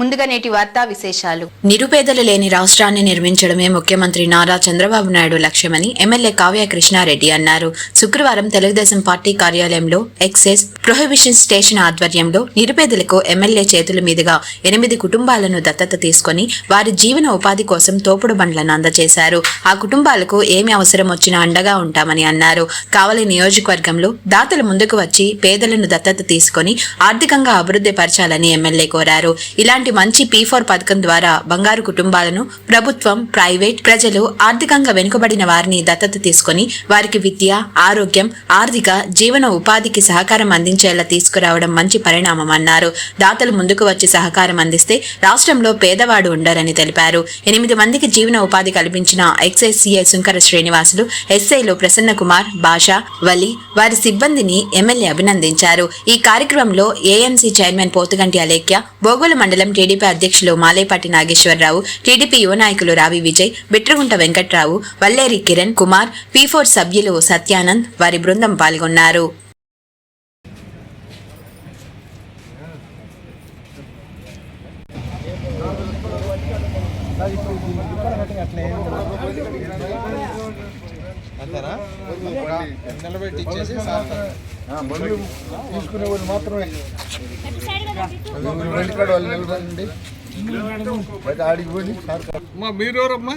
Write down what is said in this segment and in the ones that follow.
ముందుగా నేటి వార్తా విశేషాలు. నిరుపేదలు లేని రాష్ట్రాన్ని నిర్మించడమే ముఖ్యమంత్రి నారా చంద్రబాబు నాయుడు లక్ష్యమని ఎమ్మెల్యే కావ్య కృష్ణారెడ్డి అన్నారు. శుక్రవారం తెలుగుదేశం పార్టీ కార్యాలయంలో ఎక్సైజ్ ప్రొహిబిషన్ స్టేషన్ ఆధ్వర్యంలో నిరుపేదలకు ఎమ్మెల్యే చేతుల మీదుగా ఎనిమిది కుటుంబాలను దత్తత తీసుకొని వారి జీవన ఉపాధి కోసం తోపుడు బండ్లను అందజేశారు. ఆ కుటుంబాలకు ఏమి అవసరం వచ్చినా అండగా ఉంటామని అన్నారు. కావలి నియోజకవర్గంలో దాతలు ముందుకు వచ్చి పేదలను దత్తత తీసుకొని ఆర్థికంగా అభివృద్ధి పరచాలని ఎమ్మెల్యే కోరారు. ఇలాంటి మంచి పీ ఫోర్ పథకం ద్వారా బంగారు కుటుంబాలను ప్రభుత్వం ప్రైవేట్ ప్రజలు ఆర్థికంగా వెనుకబడిన వారిని దత్తత తీసుకొని వారికి విద్య ఆరోగ్యం ఆర్థిక జీవన ఉపాధికి సహకారం అందించేలా తీసుకురావడం మంచి పరిణామం అన్నారు. దాతలు ముందుకు వచ్చి సహకారం అందిస్తే రాష్ట్రంలో పేదవాడు ఉండరని తెలిపారు. ఎనిమిది మందికి జీవన ఉపాధి కల్పించిన ఎక్సైజ్ సిఐ శంకర శ్రీనివాసులు ఎస్ఐలు ప్రసన్న కుమార్ భాష వలి వారి సిబ్బందిని ఎమ్మెల్యే అభినందించారు. ఈ కార్యక్రమంలో ఏఎంసీ చైర్మన్ పోతుగంటి అలేఖ్య బోగోలు మండలం టీడీపీ అధ్యక్షులు మాలేపాటి నాగేశ్వరరావు టీడీపీ యువ నాయకులు రావి విజయ్ బిట్రగుంట వెంకట్రావు వల్లేరి కిరణ్ కుమార్ పీ ఫోర్ సభ్యులు సత్యానంద్ వారి బృందం పాల్గొన్నారు. నిలబెట్టి ఇచ్చేసి తీసుకునే వాళ్ళు మాత్రమే. అమ్మా మీరెవరమ్మా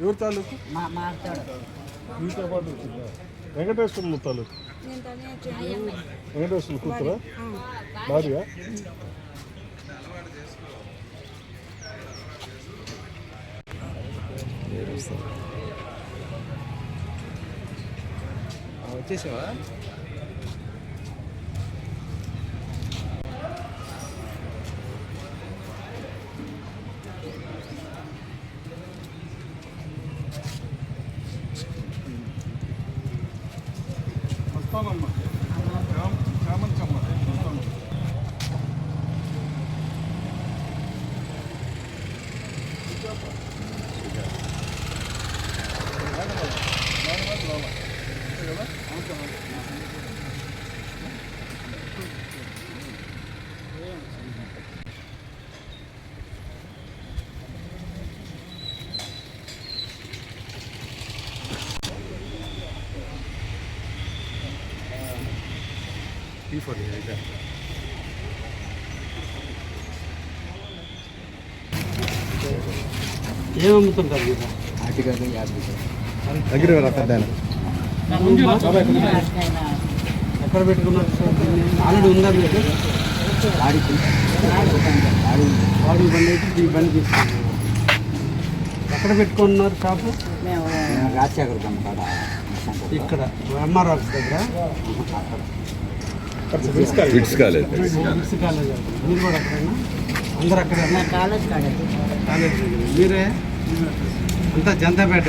ఎవరు తాలూకు? మీతో పాటు వెంకటేశ్వరులు తాలూకు. వెంకటేశ్వరులు కూతురా? భార్య? వచ్చేసావా? 만 ఏమమ్ముతుంటారు మీరు? దగ్గర పెద్ద ఎక్కడ పెట్టుకున్నారు సార్? ఆల్రెడీ ఉందా మీకు? వాడి బండి అయితే ఈ బండి తీసుకున్నారు. ఎక్కడ పెట్టుకున్నారు షాపు? ఇక్కడ ఎంఆర్ ఆఫీస్ దగ్గర? ఫిట్స్ కాలేదు బిట్స్ కాలేజ్ మీరు కూడా అక్కడేనా? అందరు అక్కడే కాలేజ్ కాలేజ్ దగ్గర మీరే? అంతా జనతాపేట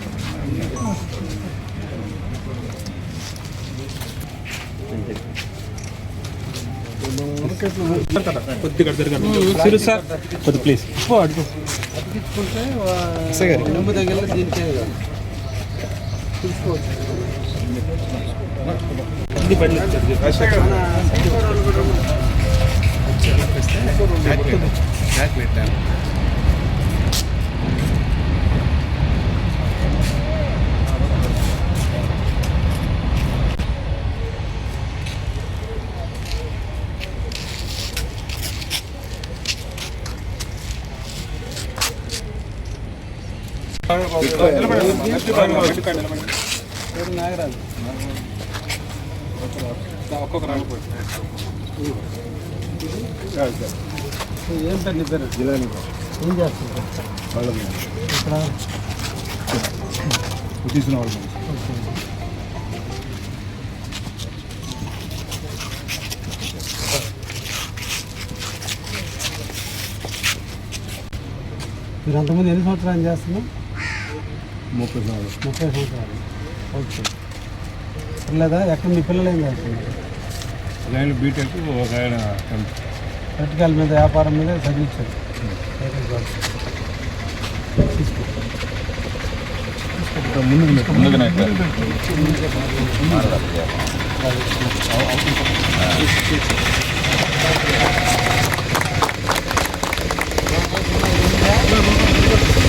సింపుల్ అంతే కదా. అతికించుకుంటే నెంబు దగ్గర దీనికే కాదు పేరు నాగరాజు ఏం పేరు నీ పేరు ఏం చేస్తారు ఇక్కడ తీసిన వాళ్ళు మీరు అంతకుముందు ఎన్ని సంవత్సరాలు చేస్తున్నారు? ముప్పై సంవత్సరాలు ముప్పై సంవత్సరాలు ఓకే లేదా ఎక్కడ మీ పిల్లలు ఏం చేస్తున్నారు ఒక ఆయన బీటెక్ ఒక ఆయన టెన్త్ ప్రతికాల మీద వ్యాపారం మీద చదివించారు కూడా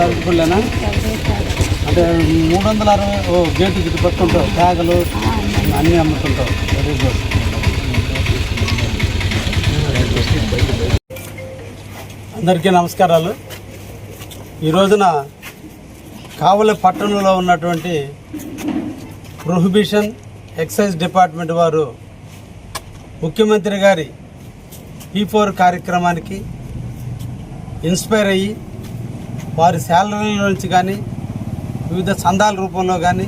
అరటిపళ్ళేనా అంటే మూడు వందల అరవై ఓ గేటు చుట్టుపక్కల ఉంటావు బ్యాగులు అన్నీ అమ్ముతుంటావు. వెరీ గుడ్ అందరికీ నమస్కారాలు. ఈ రోజున కావలి పట్టణంలో ఉన్నటువంటి ప్రొహిబిషన్ ఎక్సైజ్ డిపార్ట్మెంట్ వారు ముఖ్యమంత్రి గారి పీ ఫోర్ కార్యక్రమానికి ఇన్స్పైర్ అయ్యి వారి శాలరీల నుంచి కానీ వివిధ సందాల రూపంలో కానీ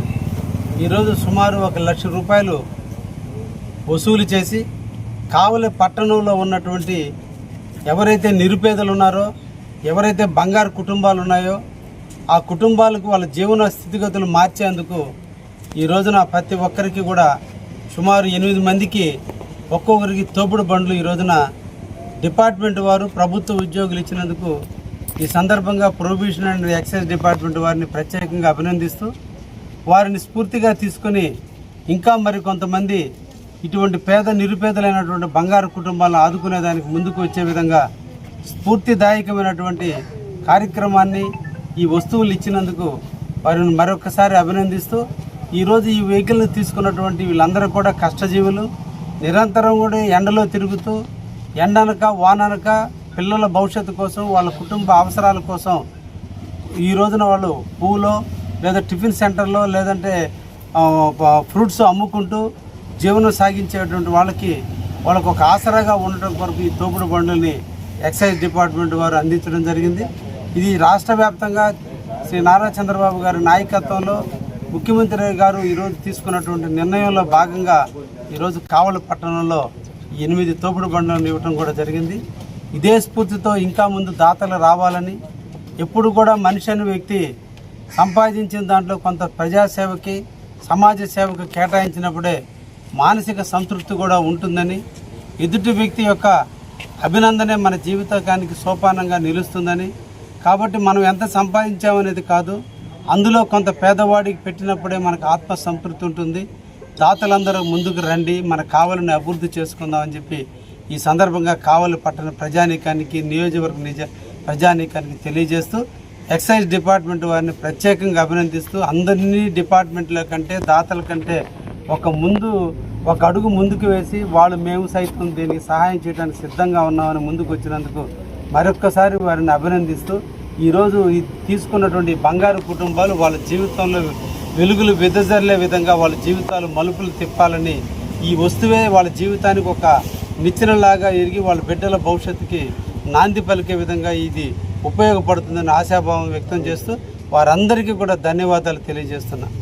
ఈరోజు సుమారు ఒక లక్ష రూపాయలు వసూలు చేసి కావలి పట్టణంలో ఉన్నటువంటి ఎవరైతే నిరుపేదలు ఉన్నారో ఎవరైతే బంగారు కుటుంబాలు ఉన్నాయో ఆ కుటుంబాలకు వాళ్ళ జీవన స్థితిగతులు మార్చేందుకు ఈ రోజున ప్రతి ఒక్కరికి కూడా సుమారు ఎనిమిది మందికి ఒక్కొక్కరికి తోపుడు బండ్లు ఈ రోజున డిపార్ట్మెంట్ వారు ప్రభుత్వ ఉద్యోగులు ఇచ్చినందుకు ఈ సందర్భంగా ప్రొబిషన్ అండ్ ఎక్సైజ్ డిపార్ట్మెంట్ వారిని ప్రత్యేకంగా అభినందిస్తూ వారిని స్ఫూర్తిగా తీసుకొని ఇంకా మరి కొంతమంది ఇటువంటి పేద నిరుపేదలైనటువంటి బంగారు కుటుంబాలను ఆదుకునేదానికి ముందుకు వచ్చే విధంగా స్ఫూర్తిదాయకమైనటువంటి కార్యక్రమాన్ని ఈ వస్తువులు ఇచ్చినందుకు వారిని మరొకసారి అభినందిస్తూ ఈరోజు ఈ వెహికల్ని తీసుకున్నటువంటి వీళ్ళందరూ కూడా కష్టజీవులు. నిరంతరం కూడా ఎండలో తిరుగుతూ ఎండనక వాననక పిల్లల భవిష్యత్తు కోసం వాళ్ళ కుటుంబ అవసరాల కోసం ఈ రోజున వాళ్ళు పువ్వులో లేదా టిఫిన్ సెంటర్లో లేదంటే ఫ్రూట్స్ అమ్ముకుంటూ జీవనం సాగించేటువంటి వాళ్ళకి వాళ్ళకు ఒక ఆసరాగా ఉండటం కొరకు ఈ తోపుడు బండ్లని ఎక్సైజ్ డిపార్ట్మెంట్ వారు అందించడం జరిగింది. ఇది రాష్ట్ర వ్యాప్తంగా శ్రీ నారా చంద్రబాబు గారి నాయకత్వంలో ముఖ్యమంత్రి గారు ఈరోజు తీసుకున్నటువంటి నిర్ణయంలో భాగంగా ఈరోజు కావలి పట్టణంలో ఎనిమిది తోపుడు బండ్లను ఇవ్వటం కూడా జరిగింది. ఇదే స్ఫూర్తితో ఇంకా ముందు దాతలు రావాలని ఎప్పుడు కూడా మనిషి అనే వ్యక్తి సంపాదించిన దాంట్లో కొంత ప్రజాసేవకి సమాజ సేవకు కేటాయించినప్పుడే మానసిక సంతృప్తి కూడా ఉంటుందని ఎదుటి వ్యక్తి యొక్క అభినందనే మన జీవితకానికి సోపానంగా నిలుస్తుందని. కాబట్టి మనం ఎంత సంపాదించామనేది కాదు అందులో కొంత పేదవాడికి పెట్టినప్పుడే మనకు ఆత్మ సంతృప్తి ఉంటుంది. దాతలందరూ ముందుకు రండి మన కావలిని అభివృద్ధి చేసుకుందామని చెప్పి ఈ సందర్భంగా కావలి పట్టణ ప్రజానీకానికి నియోజకవర్గ నిజ ప్రజానీకానికి తెలియజేస్తూ ఎక్సైజ్ డిపార్ట్మెంట్ వారిని ప్రత్యేకంగా అభినందిస్తూ అందరినీ డిపార్ట్మెంట్ల కంటే దాతల కంటే ఒక ముందు ఒక అడుగు ముందుకు వేసి వాళ్ళు మేము సైతం దీనికి సహాయం చేయడానికి సిద్ధంగా ఉన్నామని ముందుకు వచ్చినందుకు మరొక్కసారి వారిని అభినందిస్తూ ఈరోజు ఈ తీసుకున్నటువంటి బంగారు కుటుంబాలు వాళ్ళ జీవితంలో వెలుగులు వెదజల్లే విధంగా వాళ్ళ జీవితాలు మలుపులు తిప్పాలని ఈ వస్తువే వాళ్ళ జీవితానికి ఒక నిచ్చెనలాగా ఎరిగి వాళ్ళ బిడ్డల భవిష్యత్తుకి నాంది పలికే విధంగా ఇది ఉపయోగపడుతుందని ఆశాభావం వ్యక్తం చేస్తూ వారందరికీ కూడా ధన్యవాదాలు తెలియజేస్తున్నాను